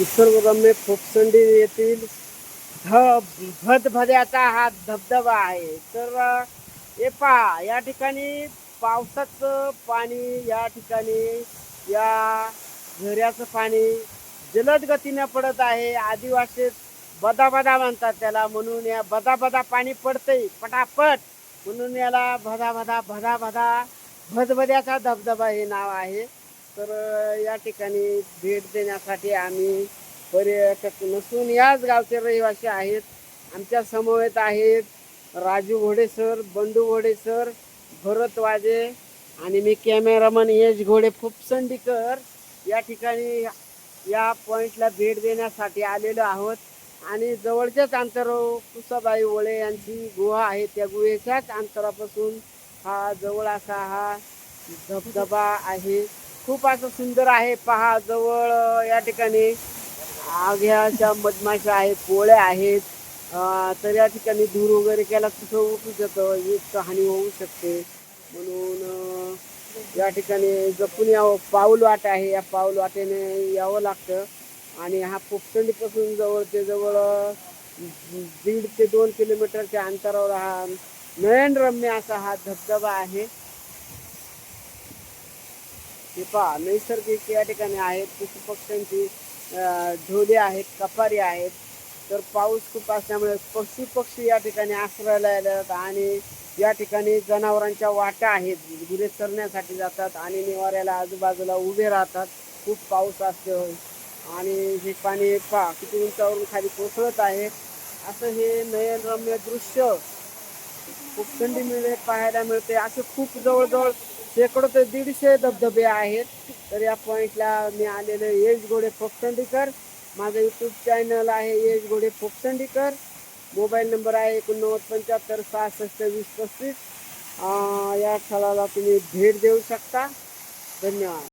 निसर्गरम्य फोपसंडी येथील ध भदभद्याचा हा धबधबा आहे. तर हे पहा या ठिकाणी पावसाचं पाणी या ठिकाणी या झऱ्याचं पाणी जलद गतीने पडत आहे. आदिवासीत बदाबदा म्हणतात त्याला म्हणून या बदाबदा पाणी पडतंय पटापट. म्हणून याला भदा भदा भदा भदा भदभद्याचा धबधबा हे नाव आहे. तर या ठिकाणी भेट देण्यासाठी आम्ही पर्यटक नसून याच गावचे रहिवासी आहेत. आमच्या समवेत आहेत राजू घोडे सर बंडू घोडे सर भरत वाजे आणि मी कॅमेरामन यश घोडे फुपसंडीकर. या ठिकाणी या पॉईंटला भेट देण्यासाठी आलेलो आहोत. आणि जवळच्याच अंतरावर कुसाबाई वळे यांची गुहा आहे. त्या गुहेच्याच अंतरापासून हा जवळ असा हा धबधबा आहे. खूप असं सुंदर आहे. पहा जवळ या ठिकाणी आघ्याच्या मधमाशा आहेत पोळ्या आहेत तर या ठिकाणी धूर वगैरे केला कुठं उठू शकतं एक हानी होऊ शकते. म्हणून या ठिकाणी जपून यावं. पाऊल वाट आहे. या पाऊल वाटेने यावं लागतं. आणि हा पोपटंडीपासून जवळ ते जवळ दीड ते दोन किलोमीटरच्या अंतरावर हा नयनरम्य असा हा धबधबा आहे. हे पहा नैसर्गिक या ठिकाणी आहेत पशुपक्ष्यांची ढोले आहेत कपारी आहेत. तर पाऊस खूप असल्यामुळे पशु पक्षी या ठिकाणी आश्रयाला येतात आणि या ठिकाणी जनावरांच्या वाटा आहेत गुरे चरण्यासाठी जातात आणि निवाऱ्याला आजूबाजूला उभे राहतात. खूप पाऊस असतो. आणि हे पाणी पहा किती उंचावरून खाली कोसळत आहे. असं हे नयनरम्य दृश्य खूप थंडी मिळते पाहायला मिळते. असे खूप जवळजवळ शेकडो ते दीडशे धबधबे आहेत. तर या पॉईंटला मी आलेलो येज घोडे फोपसंडीकर माझं यूट्यूब चॅनल आहे येज घोडे फोकचंडीकर मोबाईल नंबर आहे एकोणनव्वद पंच्याहत्तर सहासष्ट वीस पस्तीस. या स्थळाला तुम्ही भेट देऊ शकता. धन्यवाद.